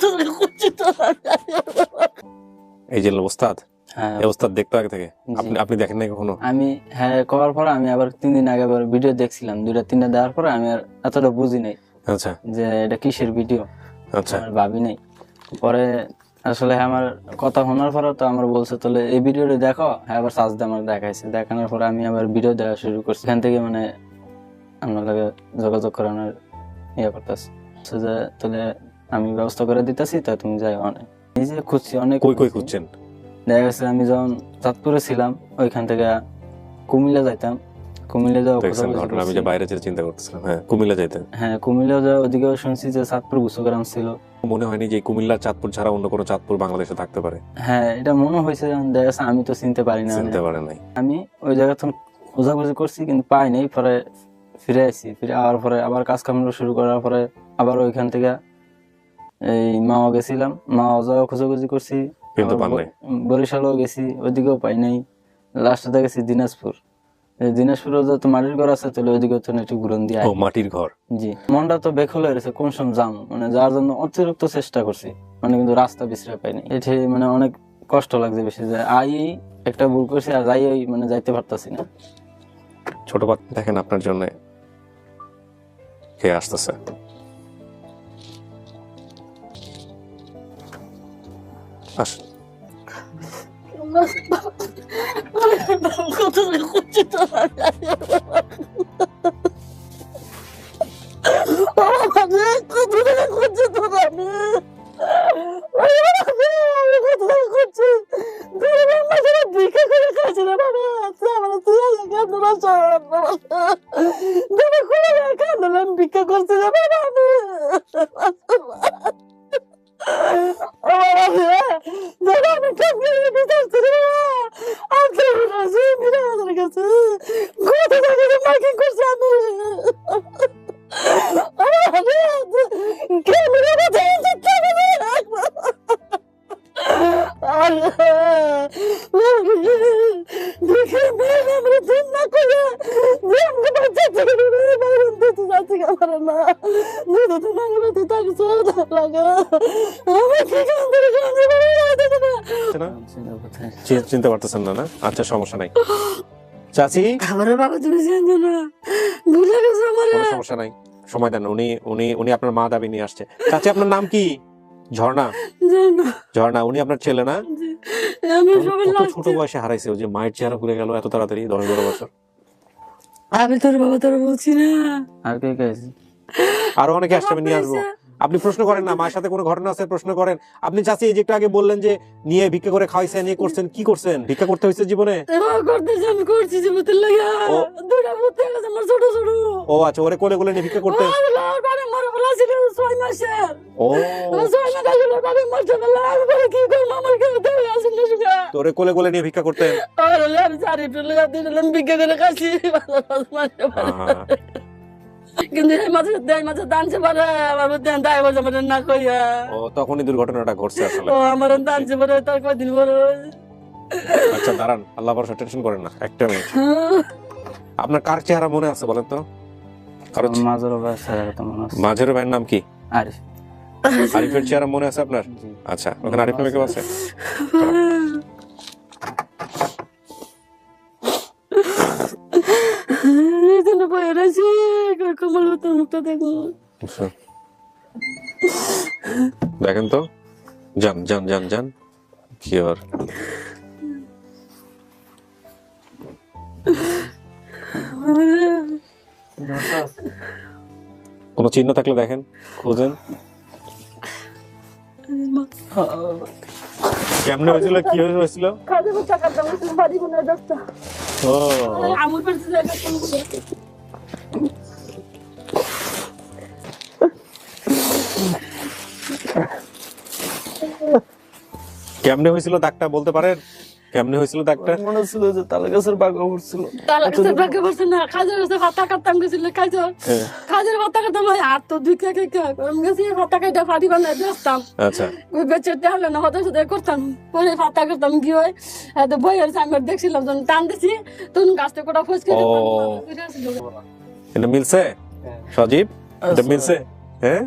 তো এই যে ওস্তাদ হ্যাঁ। ওস্তাদ দেখতো আগে থেকে? আপনি আপনি দেখেন নাই কখনো? আমি হ্যাঁ করার পরে আমি আবার তিন দিন আগে আবার ভিডিও দেখছিলাম। দুইটা তিনটা দেওয়ার পরে আমি আর এতটা বুঝি নাই আচ্ছা। যে এটা কিসের ভিডিও আচ্ছা। ভাবি নাই। পরে আসলে আমার কথা শোনার পরে তো আমার বলছে তাহলে এই ভিডিওটা দেখো। হ্যাঁ আবার আমার দেখাইছে। দেখানোর পরে আমি আবার ভিডিও দেখা শুরু করছি। এখান থেকে মানে আমার লাগে যোগাযোগ করানোর ইয়ে করতেছে। যে তাহলে আমি ব্যবস্থা করে দিতেছি তা তুমি যাই অনেক। নিজে খুঁজছি অনেক কই কই খুঁজছেন? দেখা গেছে আমি যখন চাঁদপুরে ছিলাম ওইখান থেকে কুমিল্লা যাইতাম। কুমিল্লা যাওয়া ঘটনা আমি যে বাইরে যেতে চিন্তা করতেছিলাম। হ্যাঁ কুমিল্লা যাইতেন। হ্যাঁ কুমিল্লা যাওয়া ওদিকেও শুনছি যে চাঁদপুর গুসগ্রাম ছিল। মনে হয়নি যে কুমিল্লা চাঁদপুর ছাড়া অন্য কোনো চাঁদপুর বাংলাদেশে থাকতে পারে। হ্যাঁ এটা মনে হয়েছে দেখা গেছে আমি তো চিনতে পারি না চিনতে পারে নাই। আমি ওই জায়গা তখন খোঁজাখুঁজি করছি কিন্তু পাই নাই। পরে ফিরে আসি ফিরে আওয়ার পরে আবার কাজ কাম শুরু করার পরে আবার ওইখান থেকে এই মাও গেছিলাম মাও যাওয়া খোঁজাখুঁজি করছি। কিন্তু পান নাই বরিশালও গেছি ওইদিকেও পাই নাই লাস্টে গেছি দিনাজপুর। দিনাজপুরে যত মাটির ঘর আছে তাহলে ওইদিকে তো একটু ঘুরন দিয়ে ও মাটির ঘর। জি। মনটা তো বেখল হয়ে গেছে কোন সময় যাম? মানে যার জন্য অতিরিক্ত চেষ্টা করছি। মানে কিন্তু রাস্তা বিশ্রাম পাইনি। এটি মানে অনেক কষ্ট লাগছে বেশি যে আই একটা ভুল করছি আর যাই মানে যাইতে পারতাছি না। ছোট দেখেন আপনার জন্য। কে আসতেছে আস কত করছি তো যাচ্ছি না। দুধ তো না গেলে তো তাকে চোখ লাগে আমি কি কান্দে কান্দে না? চি- চিনতে পারতেছেন না না? আচ্ছা সমস্যা নাই। চাচি? আমার বাবা তুমি চিনছো না। ভুলে গেছো আমার। সমস্যা নাই। সময় দেন উনি উনি উনি আপনার মা দাবি নিয়ে আসছে। চাচি আপনার নাম কি? ঝর্ণা? ঝর্ণা। উনি আপনার ছেলে না? ছোট বয়সে হারাইছে ওই যে মায়ের চেহারা ভুলে গেল এত তাড়াতাড়ি দশ বারো বছর। আমি তোর বাবা তোর বলছি না। আর কে কে আছে? আরও অনেকে নিয়ে আসব। আপনি প্রশ্ন করেন না মায়ের সাথে কোনো ঘটনা আছে? প্রশ্ন করেন। আপনি চাচি এই যে একটু আগে বললেন যে নিয়ে ভিক্ষা করে খাওয়াইছেন নিয়ে করছেন কি করছেন? ভিক্ষা করতে হয়েছে জীবনে? করতেছি আমি করছি মতো। দুটা হয়ে গেছে আমার ছোট ছোট। ও আচ্ছা ওরে কোলে কোলে নিয়ে ভিক্ষা আমার বাবা মরে ছয় মাসের। ও। ছয় মাস আসলে বাবা মরতে বললাম আমি বলে কি করব আমার কেউ দেবে আসেন না সুখা তো ওরে কোলে কোলে নিয়ে ভিক্ষা করতেন। আর আমি চারি টুলে দিন হলাম করে খাচ্ছি। কিন্তু এই মাঝে এই মাঝে দানছে পারে আমার মধ্যে দায় বসে পারে না কইয়া। ও তখনই দুর্ঘটনাটা ঘটছে আসলে। ও আমার দানছে পারে তার কয়দিন পরে আচ্ছা দাঁড়ান আল্লাহ ভরসা টেনশন করেন না একটা মিনিট। আপনার কার চেহারা মনে আছে বলেন তো? মনে মাঝের ভাইয়ের নাম কি? আরিফ। আরিফের চেহারা মনে আছে আপনার? আচ্ছা ওখানে আরিফ নামে কেউ আছে? কমল তোর মুখটা দেখব আচ্ছা। দেখেন তো যান যান যান যান কি আর কোনো চিহ্ন থাকলে দেখেন খুঁজেন কেমনে হয়েছিল কি হয়েছিল ও কেমনে হয়েছিল দাগটা বলতে পারেন? কেমনে হয়েছিল দাগটা? মনে হচ্ছিল যে তাল গাছের বাগা উঠছিল তার কাছে ব্যাগে বসে না কাজের কাছে ভাতা কাটতাম গেছিল কাজ। হ্যাঁ, কাজের ভাতা কাটতাম হয় আর তো দুই কে কে আমি গেছি ভাতা কাটা ফাটি বানাই বেচতাম আচ্ছা। ওই বেচে তাহলে না হতে হতে করতাম। পরে ভাতা কাটতাম কি হয় এত বই আর আমি দেখছিলাম যখন টান দিছি তখন গাছটা কোটা ফসকে। এটা মিলছে? সজীব এটা মিলছে? হ্যাঁ?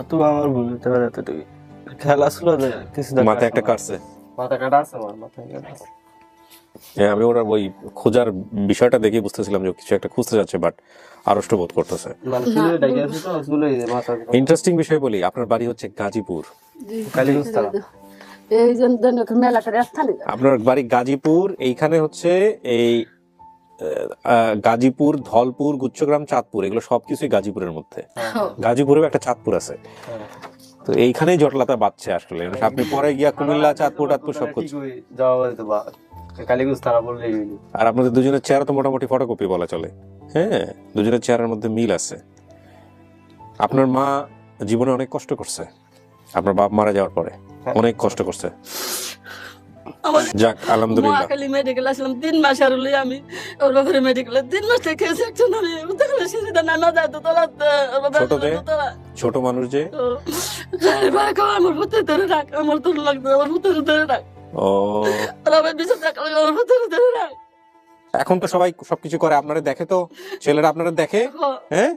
অত আমার ভুল হতে পারে এতটুকু খেলা ছিল যে কিছু মাথায় একটা কাটছে। মাথা কাটা আছে আমার মাথায় কাটা হ্যাঁ আমি ওরা ওই খোঁজার বিষয়টা দেখে বুঝতেছিলাম যে কিছু একটা খুঁজতে যাচ্ছে বাট আড়ষ্ট বোধ করতেছে। মানে ইন্টারেস্টিং বিষয় বলি আপনার বাড়ি হচ্ছে গাজীপুর। আপনার বাড়ি গাজীপুর এইখানে হচ্ছে এই আহ, গাজীপুর ধলপুর গুচ্ছগ্রাম চাঁদপুর এগুলো সবকিছুই গাজীপুরের মধ্যে। গাজীপুরেও একটা চাঁদপুর আছে। হ্যাঁ। তো এইখানেই জটলাটা বাড়ছে আসলে। আপনি পরে গিয়া কুমিল্লা চাঁদপুর টাঁদপুর সব কিছু যাওয়া হয়তো বা কালীগঞ্জ থানা বললেই আর আপনাদের দুজনের চেহারা তো মোটামুটি ফটোকপি বলা চলে। হ্যাঁ দুজনের চেহারার মধ্যে মিল আছে। আপনার মা জীবনে অনেক কষ্ট করছে। আপনার বাপ মারা যাওয়ার পরে অনেক কষ্ট করছে। যাক আলহামদুলিল্লাহ। মেডিকেল আসলাম তিন মাস আর হলে আমি ওর বাপরে মেডিকেলে তিন মাস থেকে সেকশন আমি দেখলে সিঁড়িটা নানা যায় তো তোলা ছোট মানুষ যে? আমার ভূতে ধরে রাখ আমার তোর লাগবে আমার ভূতে ধরে রাখ। ও। আমার বিশাল রাখলে আমার ধরে রাখ। এখন তো সবাই সবকিছু করে আপনারা দেখে তো ছেলেরা আপনারা দেখে হ্যাঁ?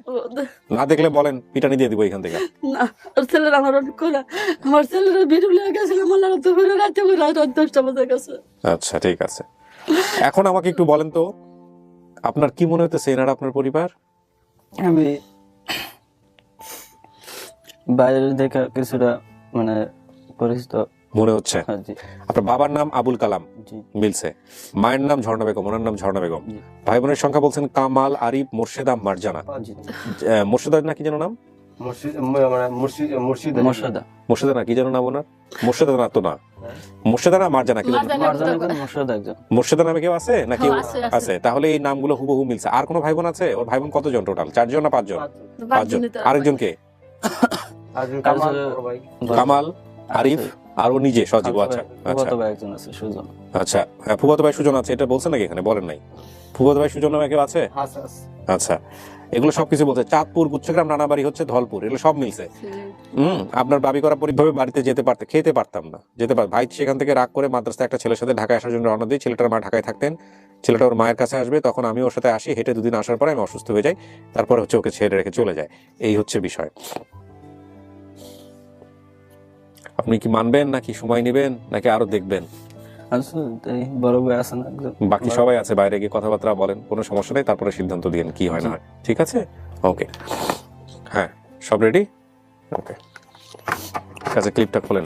না দেখলে বলেন পিটানি দিয়ে দিব এখান থেকে। না আর ছেলেরা আমার অনেক করে। আমার ছেলেরা বিরুলে গেছিল আমার লাগা তো করে রাতে রাত দশটা বাজে গেছে। আচ্ছা ঠিক আছে। এখন আমাকে একটু বলেন তো আপনার কি মনে হতেছে এনারা আপনার পরিবার? আমি বাইরে দেখা কিছুটা মানে পরিচিত। মনে হচ্ছে? হ্যাঁ, জি। আপনার বাবার নাম আবুল কালাম। মিলছে। মায়ের নাম ঝর্ণা বেগম ওনার নাম ঝর্ণা বেগম। ভাই বোনের সংখ্যা বলছেন কামাল আরিফ মোর্শেদা মারজানা। জি নাকি যেন নাম? মুর্শিদ মুর্শিদ মুর্শিদ। মর্যাদা মোর্শেদা না কি যেন নাম ওনার? মোর্শেদা না তো না। মোর্শেদা না মারজানা কি যেন? মারজানা। মর্যাদা একজন। মর্যাদা একজন। মোর্শেদা নামে কেউ আছে? না আছে, আছে। আছে। তাহলে এই নামগুলো হুবহু মিলছে। আর কোনো ভাই বোন আছে? ওর ভাই বোন কতজন টোটাল চারজন না পাঁচজন? পাঁচজন। আরেকজন কে? কামাল আরিফ। আর ও নিজে সজীব আচ্ছা আচ্ছা। কত ভাই একজন আছে সুজন। আচ্ছা হ্যাঁ ফুফাতো ভাই সুজন আছে এটা বলছেন নাকি এখানে? বলেন নাই। ফুফাতো ভাই সুজন নামে কেউ আছে? আচ্ছা এগুলো সবকিছু বলছে। চাঁদপুর গুচ্ছগ্রাম নানাবাড়ি হচ্ছে ধলপুর এগুলো সব মিলছে। হুম আপনার দাবি করা পরিভাবে বাড়িতে যেতে পারতে খেতে পারতাম না যেতে পার ভাই সেখান থেকে রাগ করে মাদ্রাসা একটা ছেলের সাথে ঢাকায় আসার জন্য রওনা দিই ছেলেটার মা ঢাকায় থাকতেন। ছেলেটা ওর মায়ের কাছে আসবে তখন আমি ওর সাথে আসি হেঁটে দুদিন আসার পরে আমি অসুস্থ হয়ে যাই তারপরে হচ্ছে ওকে ছেড়ে রেখে চলে যায়। এই হচ্ছে বিষয়। আপনি কি মানবেন নাকি সময় নেবেন নাকি আরও দেখবেন? বড় ভাই বাকি সবাই আছে বাইরে গিয়ে কথাবার্তা বলেন কোনো সমস্যা নেই তারপরে সিদ্ধান্ত দিন কি হয় না হয় ঠিক আছে? ওকে হ্যাঁ সব রেডি ওকে ঠিক আছে ক্লিপটা খোলেন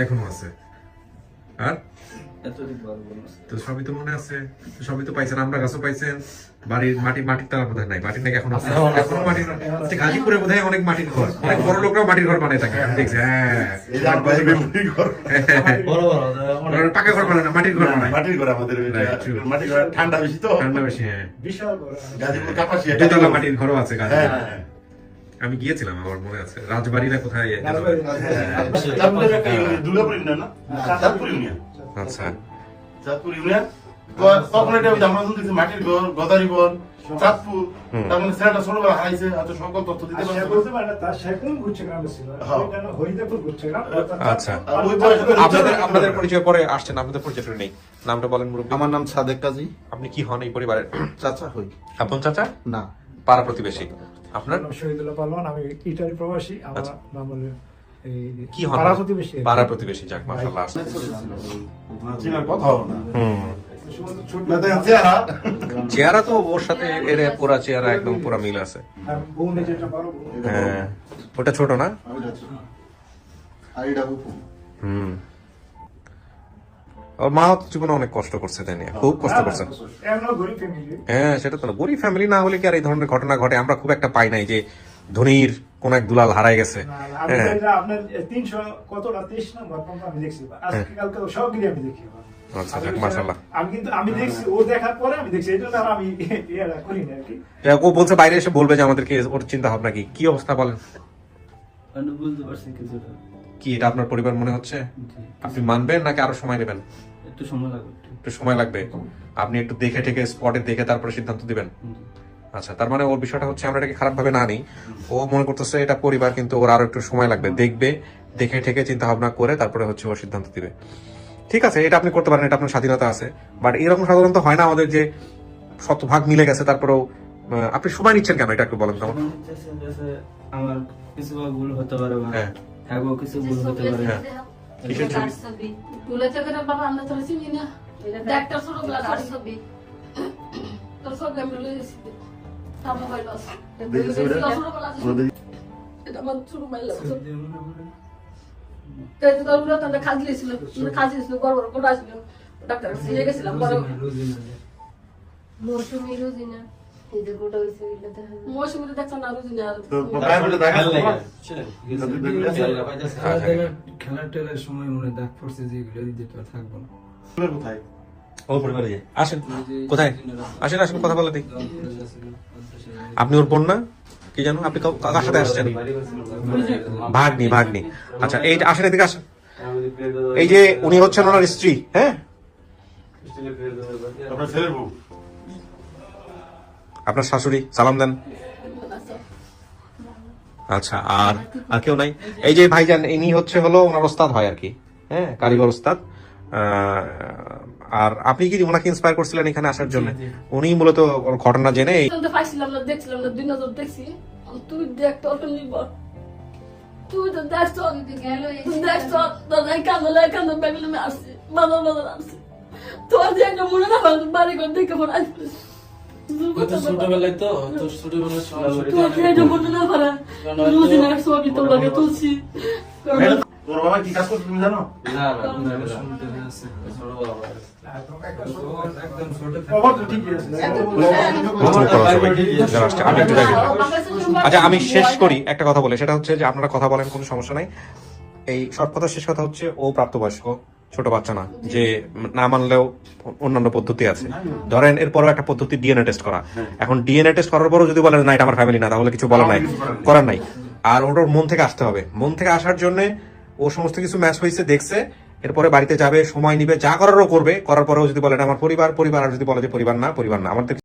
এখনও আছে। তো সবই তো মনে আছে সবই তো পাইছেন আমরা গাছও পাইছেন বাড়ির মাটি মাটির তালা বোধহয় নাই মাটির নাকি এখন আছে? এখনও মাটির গাজীপুরে বোধহয় অনেক মাটির ঘর অনেক বড় লোকরাও মাটির ঘর বানায় থাকে আমি দেখছি হ্যাঁ বড় বড় ওরা পাকা ঘর বানায় না মাটির ঘর বানায়। মাটির ঘর আমাদের এটা। Right, true. মাটির ঘর ঠান্ডা বেশি তো। ঠান্ডা বেশি হ্যাঁ। গাজীপুর কাপাসি দুতলা মাটির ঘরও আছে গাজীপুরে। হ্যাঁ, হ্যাঁ, আমি গিয়েছিলাম আমার মনে আছে। রাজবাড়ি না কোথায় হ্যাঁ। ইউনিয়ন না? ইউনিয়ন। আচ্ছা। চাঁদপুর ইউনিয়ন। তখন এটা আমরা যখন মাটির ঘর, গদারি ঘর, চাঁদপুর, তার মানে ছেলেটা ছোটবেলা হারাইছে, হয়তো সকল তথ্য দিতে আচ্ছা। আর ওই বয়সে তো আপনাদের আপনাদের পরিচয় পরে আসছেন আপনাদের পরিচয় নেই। নামটা বলেন মুরব্বী। আমার নাম সাদেক কাজী। আপনি কি হন এই পরিবারের? চাচা হই। আপন চাচা? না। পাড়া প্রতিবেশী। আপনার? শহীদুল্লাহ পালন আমি ইটালি প্রবাসী। আমার নাম হলো কি হন পাড়া প্রতিবেশী পাড়া প্রতিবেশী যাক মাশাআল্লাহ। কথাও না হুম চেহারা তো ওর সাথে এর পুরা চেহারা একদম পুরা মিল আছে। হ্যাঁ ওটা ছোট না? হুম। ওর মা তো জীবনে অনেক কষ্ট করছে তাই নিয়ে খুব কষ্ট করছে। হ্যাঁ সেটা তো না। গরিব ফ্যামিলি না হলে কি আর এই ধরনের ঘটনা ঘটে? আমরা খুব একটা পাই নাই যে ধনির কোন এক দুলাল হারায় গেছে। হ্যাঁ। আচ্ছা ও বলছে বাইরে এসে বলবে যে আমাদেরকে ওর চিন্তা ভাবনা কি? কি অবস্থা বলেন? কি এটা আপনার পরিবার মনে হচ্ছে? আপনি মানবেন নাকি আরও সময় নেবেন? একটু সময় লাগবে একটু। একটু সময় লাগবে। আপনি একটু দেখে ঠেকে স্পটে দেখে তারপরে সিদ্ধান্ত দিবেন। আচ্ছা তার মানে ওর বিষয়টা হচ্ছে আমরা এটাকে খারাপ ভাবে না নিই ও মনে করতেছে এটা পরিবার কিন্তু ওর আরও একটু সময় লাগবে। দেখবে দেখে ঠেকে চিন্তা ভাবনা করে তারপরে হচ্ছে ও সিদ্ধান্ত দিবে। ঠিক আছে এটা আপনি করতে পারেন এটা আপনার স্বাধীনতা আছে। বাট এরকম সাধারণত হয় না আমাদের যে শতভাগ মিলে গেছে তারপরেও আপনি সময় নিচ্ছেন কেন? এটা একটু বলেন তো আমার কিছু ভুল হতে পারে হ্যাঁ। কিছু ভুল হতে পারে। কিসের ছবি? তুলে থেকে বাবা আমরা তোরা চিনি না। একটা ছোটবেলা ছবি। তোর সব আমি লয়ে মৌসুমি রোজিনা খেলার টেলার সময় মনে দাগ পড়ছে যে এগুলো দিতে থাকব না কোথায় পরিবারে। আসেন। কোথায়? আসেন আসেন কথা বলে দিই আপনি ওর বোন না? কি জানো? আপনি কার সাথে আসছেন? ভাগ্নি ভাগ্নি। আচ্ছা এই আসেন এদিকে আসেন। এই যে উনি হচ্ছেন ওনার স্ত্রী হ্যাঁ? আপনার শাশুড়ি সালাম দেন। আচ্ছা আর আর কেউ নাই? এই যে ভাইজান ইনি হচ্ছে হলো ওনার ওস্তাদ হয় আর কি হ্যাঁ? কারিগর ওস্তাদ। আর আপনি কি ওনাকে ইন্সপায়ার করছিলেন এখানে আসার জন্য? উনি মূলত ঘটনা জেনে পাইছিলাম না দেখছিলাম না দুই নজর দেখছি। তুই দেখ তোর তো তুই তো তোর কান্দলে বেগুলো আসছি বাজার বাজার আসছি। তোর যে একটা মনে না বাড়ি করে দেখে মনে আসবে ছোটবেলায় তো তো ছোটবেলায় তোর যে একটা মনে না পারে রুজিনার ছবি তোর লাগে তুলছি। তোর বাবা কি কাজ করছে তুমি জানো? না না শুনতে আছে ছোট বাবা। আচ্ছা আমি শেষ করি একটা কথা বলে সেটা হচ্ছে যে আপনারা কথা বলেন কোনো সমস্যা নাই। এই শর্ট কথা শেষ কথা হচ্ছে ও প্রাপ্তবয়স্ক ছোট বাচ্চা না যে না মানলেও অন্যান্য পদ্ধতি আছে। ধরেন এরপরও একটা পদ্ধতি ডিএনএ টেস্ট করা। এখন ডিএনএ টেস্ট করার পরও যদি বলেন না এটা আমার ফ্যামিলি না তাহলে কিছু বলার নাই। করার নাই। আর ওটার মন থেকে আসতে হবে। মন থেকে আসার জন্য ও সমস্ত কিছু ম্যাচ হয়েছে, দেখছে, এরপরে বাড়িতে যাবে, সময় নিবে, যা করারও করবে, করার পরেও যদি বলেন আমার পরিবার পরিবার আর যদি বলে যে পরিবার না পরিবার না আমাদের